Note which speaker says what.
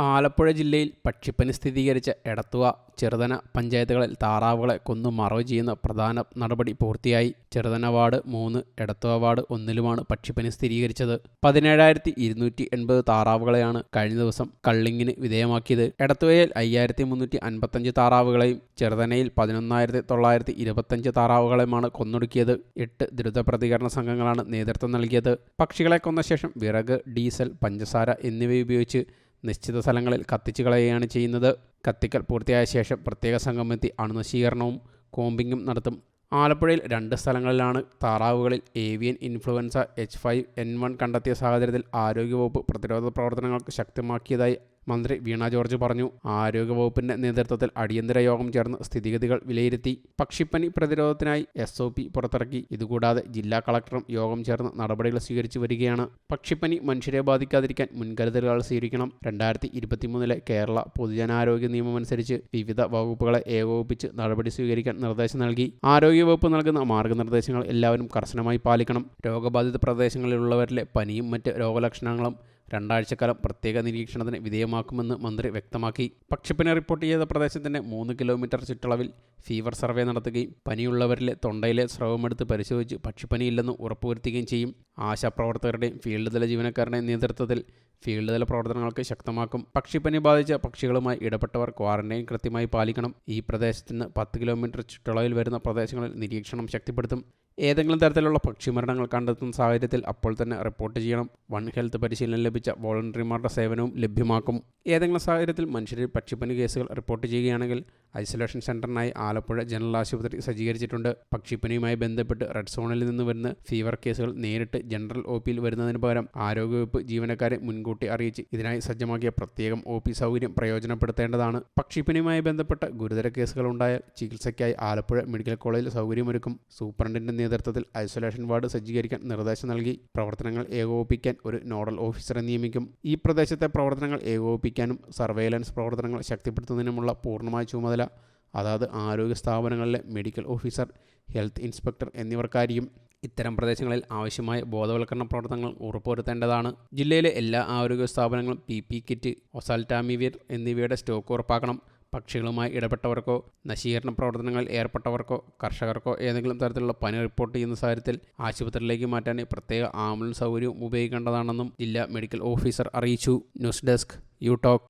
Speaker 1: ആലപ്പുഴ ജില്ലയിൽ പക്ഷിപ്പനി സ്ഥിരീകരിച്ച എടത്തുവ ചെറുതന പഞ്ചായത്തുകളിൽ താറാവുകളെ കൊന്നു മറവ് ചെയ്യുന്ന പ്രധാന നടപടി പൂർത്തിയായി. ചെറുതന വാർഡ് മൂന്ന് എടത്തുവ വാർഡ് ഒന്നിലുമാണ് പക്ഷിപ്പനി സ്ഥിരീകരിച്ചത്. പതിനേഴായിരത്തി ഇരുന്നൂറ്റി എൺപത് താറാവുകളെയാണ് കഴിഞ്ഞ ദിവസം കള്ളിങ്ങിന് വിധേയമാക്കിയത്. എടത്തുവയിൽ അയ്യായിരത്തി മുന്നൂറ്റി അൻപത്തഞ്ച് താറാവുകളെയും ചെറുതനയിൽ പതിനൊന്നായിരത്തി തൊള്ളായിരത്തി ഇരുപത്തഞ്ച് താറാവുകളെയുമാണ് കൊന്നൊടുക്കിയത്. എട്ട് ദ്രുത പ്രതികരണ സംഘങ്ങളാണ് നേതൃത്വം നൽകിയത്. പക്ഷികളെ കൊന്ന ശേഷം വിറക് ഡീസൽ പഞ്ചസാര എന്നിവ ഉപയോഗിച്ച് നിശ്ചിത സ്ഥലങ്ങളിൽ കത്തിച്ചു കളയുകയാണ് ചെയ്യുന്നത്. കത്തിക്കൽ പൂർത്തിയായ ശേഷം പ്രത്യേക സംഗമെത്തി അണുനശീകരണവും കോമ്പിങ്ങും നടത്തും. ആലപ്പുഴയിൽ രണ്ട് സ്ഥലങ്ങളിലാണ് താറാവുകളിൽ avian influenza H five N one കണ്ടെത്തിയ സാഹചര്യത്തിൽ ആരോഗ്യവകുപ്പ് പ്രതിരോധ പ്രവർത്തനങ്ങൾക്ക് ശക്തമാക്കിയതായി മന്ത്രി വീണ ജോർജ് പറഞ്ഞു ആരോഗ്യവകുപ്പിന്റെ നേതൃത്വത്തിൽ അടിയന്തര യോഗം ചേർന്ന് സ്ഥിതിഗതികൾ വിലയിരുത്തി പക്ഷിപ്പനി പ്രതിരോധത്തിനായി എസ് ഒ പി പുറത്തിറക്കി. ഇതുകൂടാതെ ജില്ലാ കളക്ടറും യോഗം ചേർന്ന് നടപടികൾ സ്വീകരിച്ചു വരികയാണ്. പക്ഷിപ്പനി മനുഷ്യരെ ബാധിക്കാതിരിക്കാൻ മുൻകരുതലുകൾ സ്വീകരിക്കണം. രണ്ടായിരത്തി ഇരുപത്തിമൂന്നിലെ കേരള പൊതുജനാരോഗ്യ നിയമം അനുസരിച്ച് വിവിധ വകുപ്പുകളെ ഏകോപിപ്പിച്ച് നടപടി സ്വീകരിക്കാൻ നിർദ്ദേശം നൽകി. ആരോഗ്യവകുപ്പ് നൽകുന്ന മാർഗനിർദ്ദേശങ്ങൾ എല്ലാവരും കർശനമായി പാലിക്കണം. രോഗബാധിത പ്രദേശങ്ങളിലുള്ളവരിലെ പനിയും മറ്റ് രോഗലക്ഷണങ്ങളും രണ്ടാഴ്ചക്കാലം പ്രത്യേക നിരീക്ഷണത്തിന് വിധേയമാക്കുമെന്ന് മന്ത്രി വ്യക്തമാക്കി. പക്ഷിപ്പനി റിപ്പോർട്ട് ചെയ്ത പ്രദേശത്തിന്റെ മൂന്ന് കിലോമീറ്റർ ചുറ്റളവിൽ ഫീവർ സർവേ നടത്തുകയും പനിയുള്ളവരിലെ തൊണ്ടയിലെ സ്രവമെടുത്ത് പരിശോധിച്ച് പക്ഷിപ്പനിയില്ലെന്ന് ഉറപ്പുവരുത്തുകയും ചെയ്യും. ആശാപ്രവർത്തകരുടെയും ഫീൽഡ് തല ജീവനക്കാരുടെയും നേതൃത്വത്തിൽ ഫീൽഡ് തല പ്രവർത്തനങ്ങൾക്ക് ശക്തമാക്കും. പക്ഷിപ്പനി ബാധിച്ച പക്ഷികളുമായി ഇടപെട്ടവർ ക്വാറന്റൈൻ കൃത്യമായി പാലിക്കണം. ഈ പ്രദേശത്തിന് പത്ത് കിലോമീറ്റർ ചുറ്റളവിൽ വരുന്ന പ്രദേശങ്ങളിൽ നിരീക്ഷണം ശക്തിപ്പെടുത്തും. ഏതെങ്കിലും തരത്തിലുള്ള പക്ഷിമരണങ്ങൾ കണ്ടെത്തുന്ന സാഹചര്യത്തിൽ അപ്പോൾ തന്നെ റിപ്പോർട്ട് ചെയ്യണം. വൺ ഹെൽത്ത് പരിശീലനം ലഭിച്ച വോളണ്ടറിമാരുടെ സേവനവും ലഭ്യമാക്കും. ഏതെങ്കിലും സാഹചര്യത്തിൽ മനുഷ്യരിൽ പക്ഷിപ്പനി കേസുകൾ റിപ്പോർട്ട് ചെയ്യുകയാണെങ്കിൽ ഐസൊലേഷൻ സെന്ററിനായി ആലപ്പുഴ ജനറൽ ആശുപത്രി സജ്ജീകരിച്ചിട്ടുണ്ട്. പക്ഷിപ്പനിയുമായി ബന്ധപ്പെട്ട് റെഡ് സോണിൽ നിന്ന് വരുന്ന ഫീവർ കേസുകൾ നേരിട്ട് ജനറൽ ഒ പിയിൽ വരുന്നതിന് പകരം ആരോഗ്യവകുപ്പ് ജീവനക്കാരെ മുൻകൂട്ടി അറിയിച്ച് ഇതിനായി സജ്ജമാക്കിയ പ്രത്യേകം ഒ പി സൗകര്യം പ്രയോജനപ്പെടുത്തേണ്ടതാണ്. പക്ഷിപ്പനിയുമായി ബന്ധപ്പെട്ട ഗുരുതര കേസുകൾ ഉണ്ടായാൽ ചികിത്സയ്ക്കായി ആലപ്പുഴ മെഡിക്കൽ കോളേജിൽ സൗകര്യമൊരുക്കും. സൂപ്രണ്ടിന്റെ നേതൃത്വത്തിൽ ഐസൊലേഷൻ വാർഡ് സജ്ജീകരിക്കാൻ നിർദ്ദേശം നൽകി. പ്രവർത്തനങ്ങൾ ഏകോപിപ്പിക്കാൻ ഒരു നോഡൽ ഓഫീസറെ നിയമിക്കും. ഈ പ്രദേശത്തെ പ്രവർത്തനങ്ങൾ ഏകോപിപ്പിക്കാനും സർവൈലൻസ് പ്രവർത്തനങ്ങൾ ശക്തിപ്പെടുത്തുന്നതിനുമുള്ള പൂർണമായ ചുമതല അതാത് ആരോഗ്യ സ്ഥാപനങ്ങളിലെ മെഡിക്കൽ ഓഫീസർ ഹെൽത്ത് ഇൻസ്പെക്ടർ എന്നിവർക്കായിരിക്കും. ഇത്തരം പ്രദേശങ്ങളിൽ ആവശ്യമായ ബോധവൽക്കരണ പ്രവർത്തനങ്ങൾ ഉറപ്പുവരുത്തേണ്ടതാണ്. ജില്ലയിലെ എല്ലാ ആരോഗ്യ സ്ഥാപനങ്ങളും പി പി കിറ്റ് ഒസാൽറ്റാമിവിർ എന്നിവയുടെ സ്റ്റോക്ക് ഉറപ്പാക്കണം. പക്ഷികളുമായി ഇടപെട്ടവർക്കോ നശീകരണ പ്രവർത്തനങ്ങളിൽ ഏർപ്പെട്ടവർക്കോ കർഷകർക്കോ ഏതെങ്കിലും തരത്തിലുള്ള പനി റിപ്പോർട്ട് ചെയ്യുന്ന സാഹചര്യത്തിൽ ആശുപത്രിയിലേക്ക് മാറ്റാൻ പ്രത്യേക ആംബുലൻസ് സൗകര്യവും ഉപയോഗിക്കേണ്ടതാണെന്നും ജില്ലാ മെഡിക്കൽ ഓഫീസർ അറിയിച്ചു. News desk U talk